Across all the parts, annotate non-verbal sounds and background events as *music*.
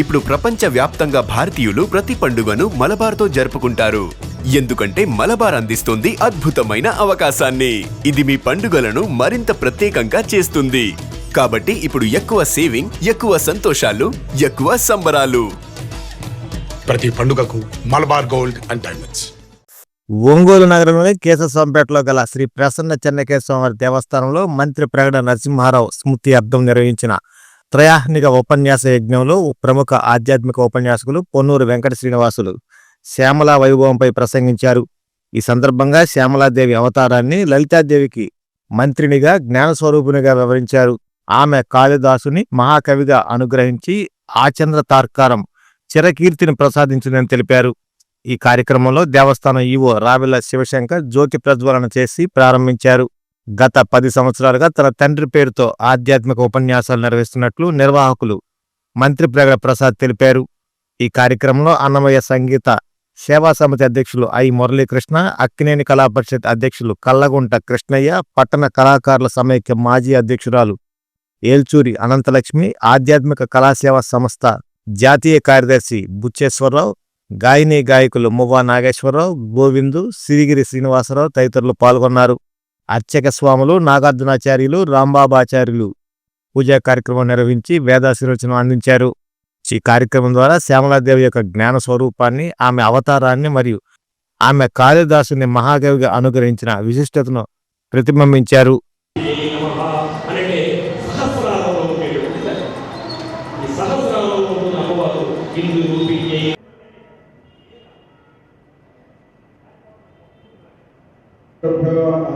ఇప్పుడు ప్రపంచ వ్యాప్తంగా భారతీయులు ప్రతి పండుగను మలబార్తో జరుపుకుంటారు. ఎందుకంటే మలబార్ అందిస్తుంది అద్భుతమైన అవకాశాన్ని. ఇది మీ పండుగలను మరింత ప్రత్యేకంగా చేస్తుంది. కాబట్టి ఇప్పుడు ఎక్కువ సేవింగ్ ఎక్కువ సంతోషాలు ఎక్కువ సంబరాలు. ప్రతి పండుగకు Malabar gold and diamonds. Ongole నగరంలోని కేశస్వామిపేటలో గల శ్రీ ప్రసన్న చెన్నకేశ్వరవారి దేవస్థానంలో మంత్రి ప్రగడ నరసింహారావు స్మృతి అర్థం నిర్వహించిన త్రయాహ్నిక ఉపన్యాస యజ్ఞంలో ప్రముఖ ఆధ్యాత్మిక ఉపన్యాసకులు పొన్నూరు వెంకట శ్రీనివాసులు శ్యామలా వైభవంపై ప్రసంగించారు. ఈ సందర్భంగా శ్యామలాదేవి అవతారాన్ని లలితాదేవికి మంత్రినిగా జ్ఞానస్వరూపునిగా వివరించారు. ఆమె కాళిదాసుని మహాకవిగా అనుగ్రహించి ఆచంద్ర తార్కారం చిరకీర్తిని ప్రసాదించిందని తెలిపారు. ఈ కార్యక్రమంలో దేవస్థానం ఈవో రావిల శివశంకర్ జ్యోతి ప్రజ్వలన చేసి ప్రారంభించారు. గత పది సంవత్సరాలుగా తన తండ్రి పేరుతో ఆధ్యాత్మిక ఉపన్యాసాలు నిర్వహిస్తున్నట్లు నిర్వాహకులు మంత్రి ప్రగడ ప్రసాద్ తెలిపారు. ఈ కార్యక్రమంలో అన్నమయ్య సంగీత సేవా సమితి అధ్యక్షులు ఐ మురళీకృష్ణ అక్కినేని కళా పరిషత్ అధ్యక్షులు కల్లగుంట కృష్ణయ్య పట్టణ కళాకారుల సమైక్య మాజీ అధ్యక్షురాలు ఏల్చూరి అనంతలక్ష్మి ఆధ్యాత్మిక కళాసేవా సంస్థ జాతీయ కార్యదర్శి బుచ్చేశ్వరరావు గాయని గాయకులు మువ్వా నాగేశ్వరరావు గోవిందు సిరిగిరి శ్రీనివాసరావు తదితరులు పాల్గొన్నారు. అర్చక స్వాములు నాగార్జునాచార్యులు రాంబాబాచార్యులు పూజా కార్యక్రమం నిర్వహించి వేదాశీర్వచనం అందించారు. ఈ కార్యక్రమం ద్వారా శ్యామలాదేవి యొక్క జ్ఞాన స్వరూపాన్ని ఆమె అవతారాన్ని మరియు ఆమె కాళిదాసుని మహాకవిగా అనుగ్రహించిన విశిష్టతను ప్రతిబింబించారు. అంటే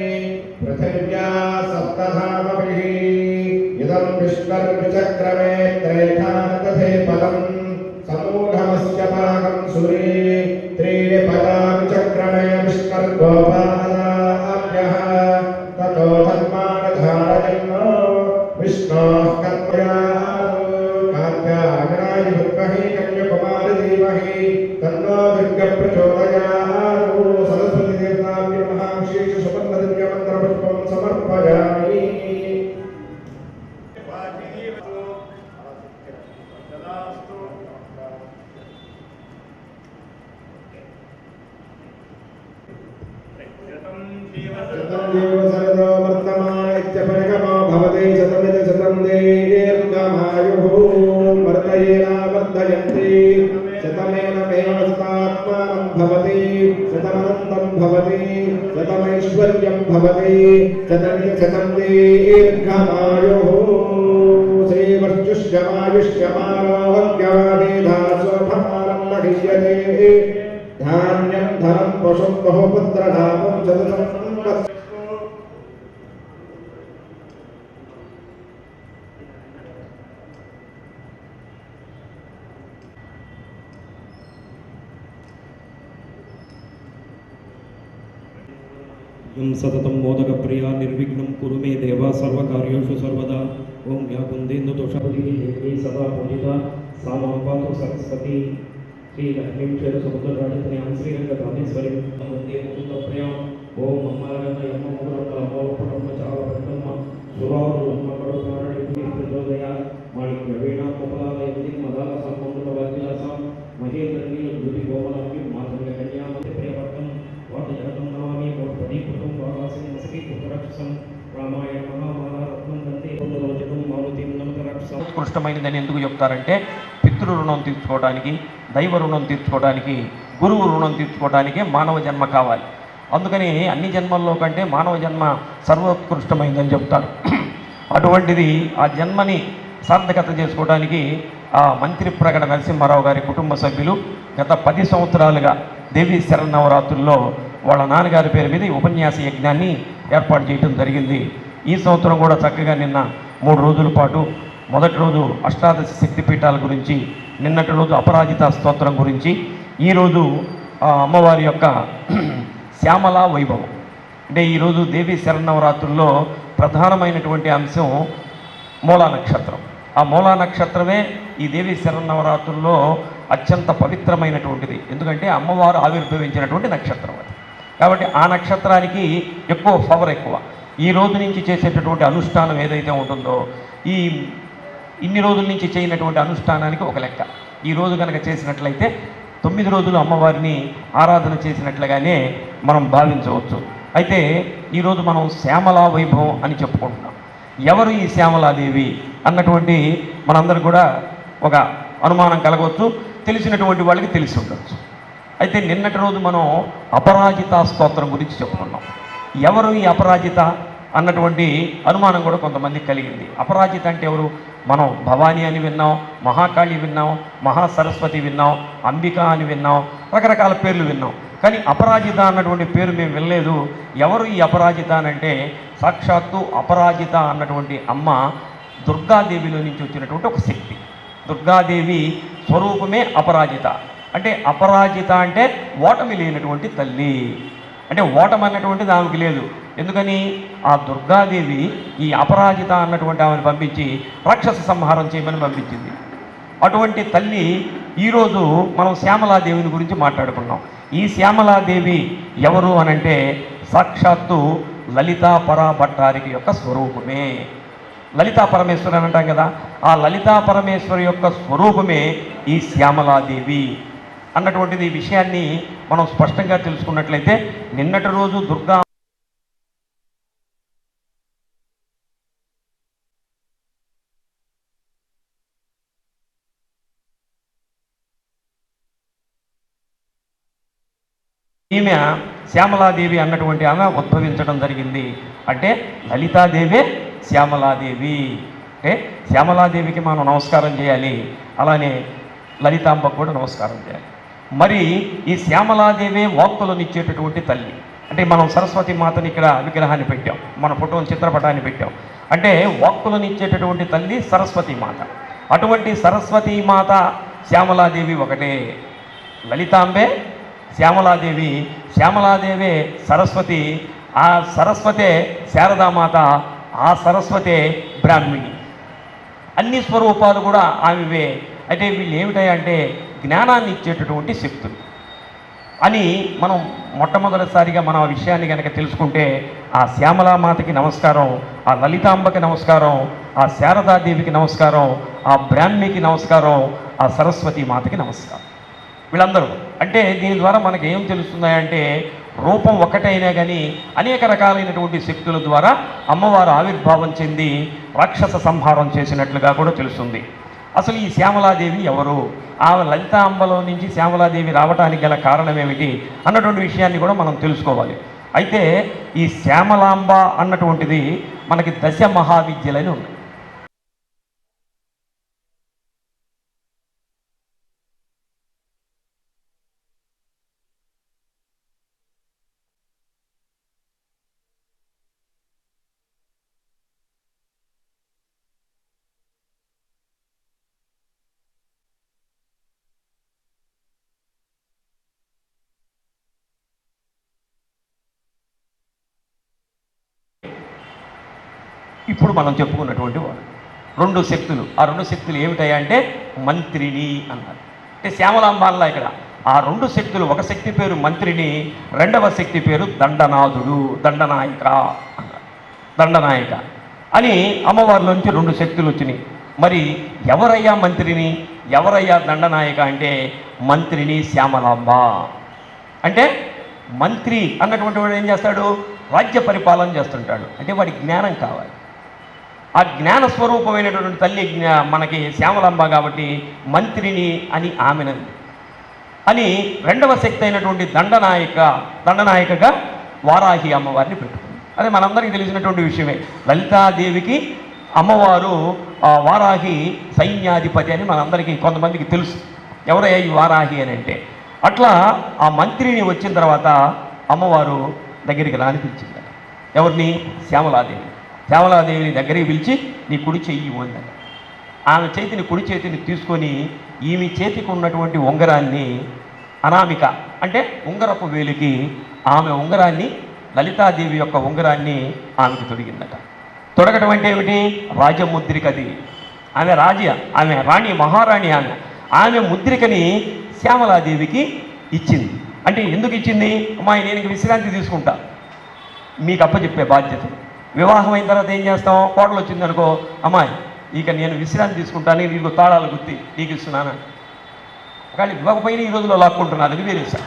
पृथिव्या सप्तधामभिः इदं विष्णर्विचक्रमे त्रैठानतथे पदम् समूढमस्य सुरे त्रीणि चक्रमे विष्णर्गोपादाभ्यः शतमैश्वर्यं भवति शतमिति शतं दीर्घमायुः श्रीवर्चुष्यमायुष्यमारोग्यवादेधास्वभारं महिष्यते धान्यं धनं पशुं बहुपुत्रधामं चतुसंवत्सरम् सतत मोदक सततं निर्विघ्न निर्विघ्नं कुरु मे देवा सर्वकार्येषु सर्वदा ओं या कुन्देन्दुतोषपदी सदा पूजिता सरस्वती श्रीलक्ष्मीं ఉత్కృష్టమైనదని ఎందుకు చెప్తారంటే పితృ రుణం తీర్చుకోవడానికి దైవ రుణం తీర్చుకోవడానికి గురువు రుణం తీర్చుకోవడానికి మానవ జన్మ కావాలి. అందుకని అన్ని జన్మల్లో కంటే మానవ జన్మ సర్వోత్కృష్టమైందని చెప్తారు. అటువంటిది ఆ జన్మని సార్థకత చేసుకోవడానికి ఆ మంత్రి ప్రకట నరసింహారావు గారి కుటుంబ సభ్యులు గత పది సంవత్సరాలుగా దేవి శరణవరాత్రుల్లో వాళ్ళ నాన్నగారి పేరు మీద ఉపన్యాస యజ్ఞాన్ని ఏర్పాటు చేయడం జరిగింది. ఈ సంవత్సరం కూడా చక్కగా నిన్న మూడు రోజుల పాటు మొదటి రోజు అష్టాదశ శక్తిపీఠాల గురించి నిన్నటి రోజు అపరాజిత స్తోత్రం గురించి ఈరోజు ఆ అమ్మవారి యొక్క *clears throat* శ్యామల వైభవం. అంటే ఈరోజు దేవి శరన్నవరాత్రుల్లో ప్రధానమైనటువంటి అంశం మూలా నక్షత్రం. ఆ మూలా నక్షత్రమే ఈ దేవి శరన్నవరాత్రుల్లో అత్యంత పవిత్రమైనటువంటిది. ఎందుకంటే అమ్మవారు ఆవిర్భవించినటువంటి నక్షత్రం అది. కాబట్టి ఆ నక్షత్రానికి ఎక్కువ పవర్ ఎక్కువ. ఈ రోజు నుంచి చేసేటటువంటి అనుష్ఠానం ఏదైతే ఉంటుందో ఈ ఇన్ని రోజుల నుంచి చేయనటువంటి అనుష్ఠానానికి ఒక లెక్క. ఈ రోజు కనుక చేసినట్లయితే తొమ్మిది రోజులు అమ్మవారిని ఆరాధన చేసినట్లుగానే మనం భావించవచ్చు. అయితే ఈరోజు మనం శ్యామలా వైభవం అని చెప్పుకుంటున్నాం. ఎవరు ఈ శ్యామలాదేవి అన్నటువంటి మనందరూ కూడా ఒక అనుమానం కలగవచ్చు తెలిసినటువంటి వాళ్ళకి తెలిసి ఉండొచ్చు. అయితే నిన్నటి రోజు మనం అపరాజిత స్తోత్రం గురించి చెప్పుకున్నాం. ఎవరు ఈ అపరాజిత అన్నటువంటి అనుమానం కూడా కొంతమంది కలిగింది. అపరాజిత అంటే ఎవరు? మనం భవానీ అని విన్నాం మహాకాళి విన్నాం మహాసరస్వతి విన్నాం అంబిక అని విన్నాం రకరకాల పేర్లు విన్నాం. కానీ అపరాజిత అన్నటువంటి పేరు మేము వినలేదు. ఎవరు ఈ అపరాజిత అని అంటే సాక్షాత్తు అపరాజిత అన్నటువంటి అమ్మ దుర్గాదేవిలో నుంచి వచ్చినటువంటి ఒక శక్తి. దుర్గాదేవి స్వరూపమే అపరాజిత. అంటే అపరాజిత అంటే ఓటమి లేనటువంటి తల్లి. అంటే ఓటమి అన్నటువంటిది ఆమెకి లేదు. ఎందుకని ఆ దుర్గాదేవి ఈ అపరాజిత అన్నటువంటి ఆమెను పంపించి రాక్షస సంహారం చేయమని పంపించింది. అటువంటి తల్లి ఈరోజు మనం శ్యామలాదేవిని గురించి మాట్లాడుకున్నాం. ఈ శ్యామలాదేవి ఎవరు అనంటే సాక్షాత్తు లలితా పరాభట్టారికి యొక్క స్వరూపమే. లలితా పరమేశ్వరి అని అంటాం కదా ఆ లలితా పరమేశ్వరి యొక్క స్వరూపమే ఈ శ్యామలాదేవి అన్నటువంటిది ఈ విషయాన్ని మనం స్పష్టంగా తెలుసుకున్నట్లయితే నిన్నటి రోజు దుర్గా ఈమె శ్యామలాదేవి అన్నటువంటి ఆమె ఉద్భవించడం జరిగింది. అంటే లలితాదేవే శ్యామలాదేవి. అంటే శ్యామలాదేవికి మనం నమస్కారం చేయాలి. అలానే లలితాంబకు కూడా నమస్కారం చేయాలి. మరి ఈ శ్యామలాదేవే వాక్కులనిచ్చేటటువంటి తల్లి. అంటే మనం సరస్వతి మాతని ఇక్కడ విగ్రహాన్ని పెట్టాం. మన ఫోటోని చిత్రపటాన్ని పెట్టాం. అంటే వాక్కులనిచ్చేటటువంటి తల్లి సరస్వతి మాత. అటువంటి సరస్వతి మాత శ్యామలాదేవి ఒకటే. లలితాంబే శ్యామలాదేవి శ్యామలాదేవి సరస్వతి ఆ సరస్వతే శారదామాత ఆ సరస్వతే బ్రాహ్మిణి. అన్ని స్వరూపాలు కూడా ఆమెవే అయితే వీళ్ళు ఏమిటాయంటే జ్ఞానాన్ని ఇచ్చేటటువంటి శక్తులు. అని మనం మొట్టమొదటిసారిగా మనం ఆ విషయాన్ని కనుక తెలుసుకుంటే ఆ శ్యామలామాతకి నమస్కారం ఆ లలితాంబకి నమస్కారం ఆ శారదాదేవికి నమస్కారం ఆ బ్రాహ్మికి నమస్కారం ఆ సరస్వతి మాతకి నమస్కారం. వీళ్ళందరూ అంటే దీని ద్వారా మనకి ఏం తెలుస్తున్నాయంటే రూపం ఒకటైనా కానీ అనేక రకాలైనటువంటి శక్తుల ద్వారా అమ్మవారు ఆవిర్భావం చెంది రాక్షస సంహారం చేసినట్లుగా కూడా తెలుస్తుంది. అసలు ఈ శ్యామలాదేవి ఎవరు? ఆమె లలితాంబలో నుంచి శ్యామలాదేవి రావడానికి గల కారణం ఏమిటి అన్నటువంటి విషయాన్ని కూడా మనం తెలుసుకోవాలి. అయితే ఈ శ్యామలాంబ అన్నటువంటిది మనకి దశ మహావిద్యలని ఉన్నాయి ఇప్పుడు మనం చెప్పుకున్నటువంటి వాడు. రెండు శక్తులు. ఆ రెండు శక్తులు ఏమిటాయంటే మంత్రిని అన్నారు. అంటే శ్యామలాంబాల్లా ఇక్కడ. ఆ రెండు శక్తులు ఒక శక్తి పేరు మంత్రిని రెండవ శక్తి పేరు దండనాథుడు దండనాయక అన్నారు. దండనాయక. అని అమ్మవారిలోంచి రెండు శక్తులు వచ్చినాయి. మరి ఎవరయ్యా మంత్రిని ఎవరయ్యా దండనాయక అంటే మంత్రిని శ్యామలాంబ. అంటే మంత్రి అన్నటువంటి వాడు ఏం చేస్తాడు? రాజ్య పరిపాలన చేస్తుంటాడు. అంటే వాడి జ్ఞానం కావాలి. ఆ జ్ఞాన స్వరూపమైనటువంటి తల్లి మనకి శ్యామలంబ కాబట్టి మంత్రిని అని ఆమెనంది అని రెండవ శక్తి అయినటువంటి దండనాయక దండనాయకగా వారాహి అమ్మవారిని పెట్టుకుంది. అదే మనందరికీ తెలిసినటువంటి విషయమే. లలితాదేవికి అమ్మవారు ఆ వారాహి సైన్యాధిపతి అని మనందరికీ కొంతమందికి తెలుసు. ఎవరయ్యా ఈ వారాహి అని అంటే? అట్లా ఆ మంత్రిని వచ్చిన తర్వాత అమ్మవారు దగ్గరికి రానిపించింది ఎవరిని? శ్యామలాదేవి శ్యామలాదేవిని దగ్గరికి పిలిచి నీ కుడి చెయ్యి ఇవ్వందట ఆమె చేతిని కుడి చేతిని తీసుకొని ఈమె చేతికి ఉన్నటువంటి ఉంగరాన్ని అనామిక అంటే ఉంగరపు వేలికి ఆమె ఉంగరాన్ని లలితాదేవి యొక్క ఉంగరాన్ని ఆమెకు తొడిగిందట. తొడగటం అంటే ఏమిటి? రాజముద్రికది ఆమె రాజ ఆమె రాణి మహారాణి ఆమె. ఆమె ముద్రికని శ్యామలాదేవికి ఇచ్చింది. అంటే ఎందుకు ఇచ్చింది? అమ్మాయి నేను విశ్రాంతి తీసుకుంటా. మీకు అప్పచెప్పే బాధ్యత. వివాహం అయిన తర్వాత ఏం చేస్తాం కోడలు వచ్చింది అనుకో అమ్మాయి ఇక నేను విశ్రాంతి తీసుకుంటాను నీకు తాళాలు గుర్తి నీకు ఇస్తున్నాను. కానీ ఇవ్వకపోయినా ఈ రోజులో లాక్కుంటున్నారు అది వేరే విషయం.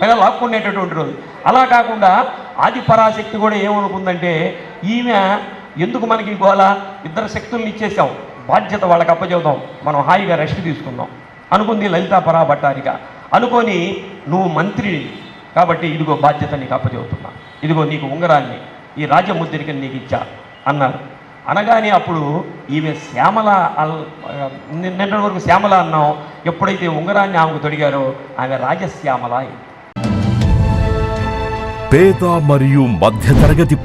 పైన లాక్కునేటటువంటి రోజు. అలా కాకుండా ఆది పరాశక్తి కూడా ఏమనుకుందంటే ఈమె ఎందుకు మనకి గోల ఇద్దరు శక్తుల్ని ఇచ్చేసాం బాధ్యత వాళ్ళకి అప్పచెబుదాం మనం హాయిగా రెస్ట్ తీసుకుందాం. అనుకుంది లలితా పరాభట్టారిక. అనుకొని నువ్వు మంత్రిని కాబట్టి ఇదిగో బాధ్యత నీకు అప్పచెబుతున్నా. ఇదిగో నీకు ఉంగరాన్ని ఈ రాజముద్రిక నీకు ఇచ్చా అన్నారు. అనగానే అప్పుడు ఈమె శ్యామల నిన్న- నిన్నటి వరకు శ్యామల అన్నాం ఎప్పుడైతే ఉంగరాన్ని ఆమెకు తొడిగారో ఆమె రాజశ్యామల పేద మరియు మధ్యతరగతి